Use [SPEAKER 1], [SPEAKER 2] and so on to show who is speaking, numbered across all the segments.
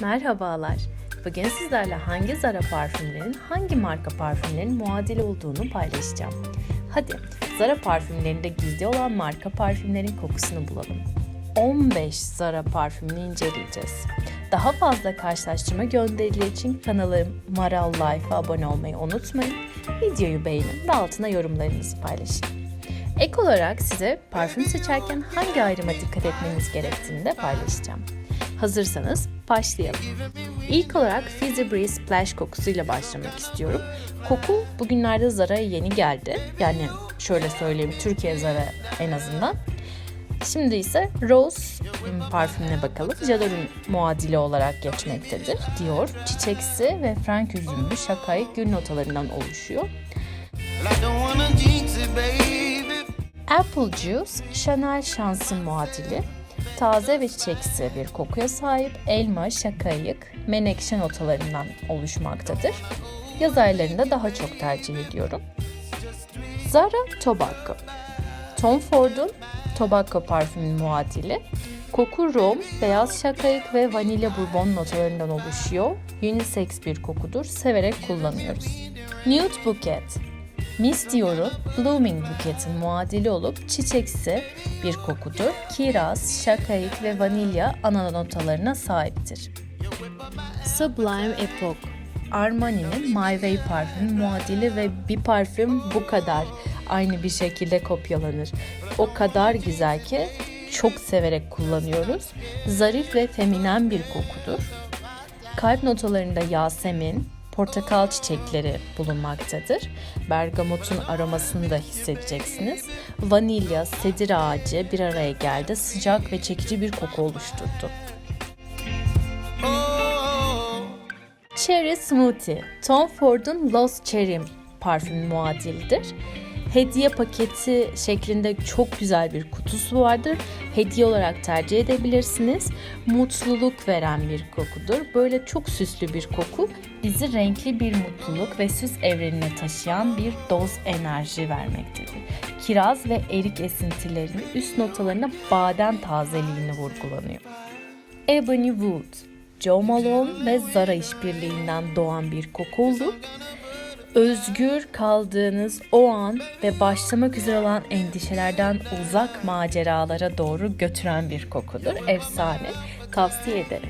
[SPEAKER 1] Merhabalar. Bugün sizlerle hangi Zara parfümlerin hangi marka parfümlerin muadili olduğunu paylaşacağım. Hadi Zara parfümlerinde gizli olan marka parfümlerin kokusunu bulalım. 15 Zara parfümünü inceleyeceğiz. Daha fazla karşılaştırma gönderileri için kanalım Maral Life'a abone olmayı unutmayın. Videoyu beğenin ve altına yorumlarınızı paylaşın. Ek olarak size parfüm seçerken hangi ayrıma dikkat etmeniz gerektiğini de paylaşacağım. Hazırsanız başlayalım. İlk olarak Fizzy Breeze Splash kokusuyla başlamak istiyorum. Koku bugünlerde Zara'ya yeni geldi. Yani şöyle söyleyeyim Türkiye Zara en azından. Şimdi ise Rose parfümüne bakalım. J'ador'un muadili olarak geçmektedir. Dior, çiçeksi ve frank üzümlü şakay gül notalarından oluşuyor. Apple Juice, Chanel şansın muadili. Taze ve çiçeksi bir kokuya sahip elma, şakayık, menekşe notalarından oluşmaktadır. Yaz aylarında daha çok tercih ediyorum. Zara Tobacco. Tom Ford'un Tobacco parfümün muadili. Koku rom, beyaz şakayık ve vanilya bourbon notalarından oluşuyor. Unisex bir kokudur. Severek kullanıyoruz. Nude Bouquet. Miss Dior'un Blooming Bouquet'in muadili olup çiçeksi bir kokudur. Kiraz, şakayık ve vanilya ana notalarına sahiptir. Sublime Epoch Armani'nin My Way parfümü muadili ve bir parfüm bu kadar aynı bir şekilde kopyalanır. O kadar güzel ki çok severek kullanıyoruz. Zarif ve feminen bir kokudur. Kalp notalarında Yasemin, portakal çiçekleri bulunmaktadır. Bergamotun aromasını da hissedeceksiniz. Vanilya, sedir ağacı bir araya geldi. Sıcak ve çekici bir koku oluşturdu. Cherry Smoothie, Tom Ford'un Lost Cherry parfüm muadildir. Hediye paketi şeklinde çok güzel bir kutusu vardır. Hediye olarak tercih edebilirsiniz. Mutluluk veren bir kokudur. Böyle çok süslü bir koku. Bizi renkli bir mutluluk ve süs evrenine taşıyan bir doz enerji vermektedir. Kiraz ve erik esintilerinin üst notalarına badem tazeliğini vurgulanıyor. Ebony Wood, Joe Malone ve Zara işbirliğinden doğan bir koku olup özgür kaldığınız o an ve başlamak üzere olan endişelerden uzak maceralara doğru götüren bir kokudur. Efsane. Tavsiye ederim.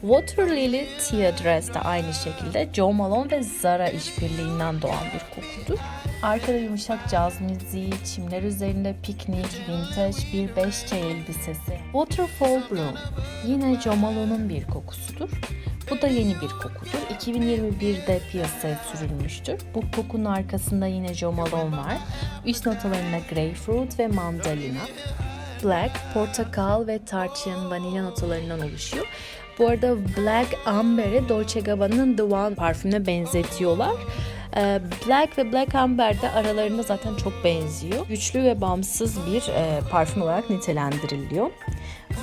[SPEAKER 1] Water Lily Tia Dress de aynı şekilde Joe Malone ve Zara işbirliğinden doğan bir kokudur. Arkada yumuşak caz müziği, çimler üzerinde piknik, vintage bir beş çay elbisesi. Waterfall Bloom yine Joe Malone'un bir kokusudur. Bu da yeni bir kokudur. 2021'de piyasaya sürülmüştür. Bu kokunun arkasında yine Jo Malone var. Üst notalarında greyfruit ve mandalina. Black, portakal ve tarçın, vanilya notalarından oluşuyor. Bu arada Black Amber'i Dolce Gabbana'nın The One parfümüne benzetiyorlar. Ee, Black ve Black Amber de aralarında zaten çok benziyor. Güçlü ve bağımsız bir e, parfüm olarak nitelendiriliyor.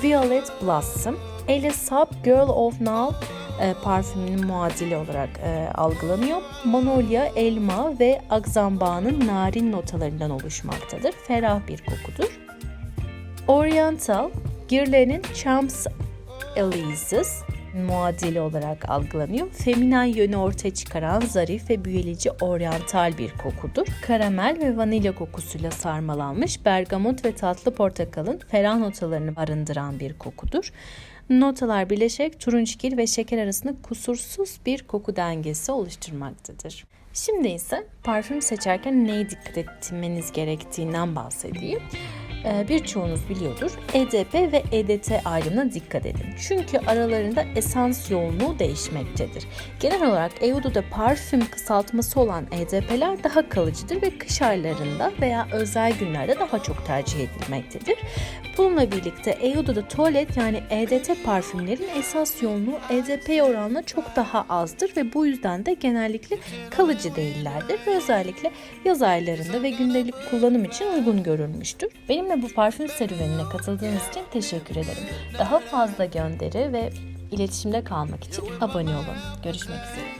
[SPEAKER 1] Violet Blossom, Ellie Sub Girl of Now e, parfümünün muadili olarak e, algılanıyor. Manolya, elma ve akzambağının narin notalarından oluşmaktadır. Ferah bir kokudur. Oriental, Guerlain'in Champs Elysees muadili olarak algılanıyor. Feminen yönü ortaya çıkaran zarif ve büyüleyici oryantal bir kokudur. Karamel ve vanilya kokusuyla sarmalanmış bergamot ve tatlı portakalın ferah notalarını barındıran bir kokudur. Notalar birleşerek turunçgil ve şeker arasında kusursuz bir koku dengesi oluşturmaktadır. Şimdi ise parfüm seçerken neye dikkat etmeniz gerektiğinden bahsedeyim. Ee, birçoğunuz biliyordur. EDP ve EDT ayrımına dikkat edin. Çünkü aralarında esans yoğunluğu değişmektedir. Genel olarak EUDU'da parfüm kısaltması olan EDP'ler daha kalıcıdır ve kış aylarında veya özel günlerde daha çok tercih edilmektedir. Bununla birlikte EUDU'da tuvalet yani EDT parfümlerin esas yoğunluğu EDP oranla çok daha azdır ve bu yüzden de genellikle kalıcı değillerdir ve özellikle yaz aylarında ve gündelik kullanım için uygun görülmüştür. Benimle bu parfüm serüvenine katıldığınız için teşekkür ederim. Daha fazla gönderi ve iletişimde kalmak için abone olun. Görüşmek üzere.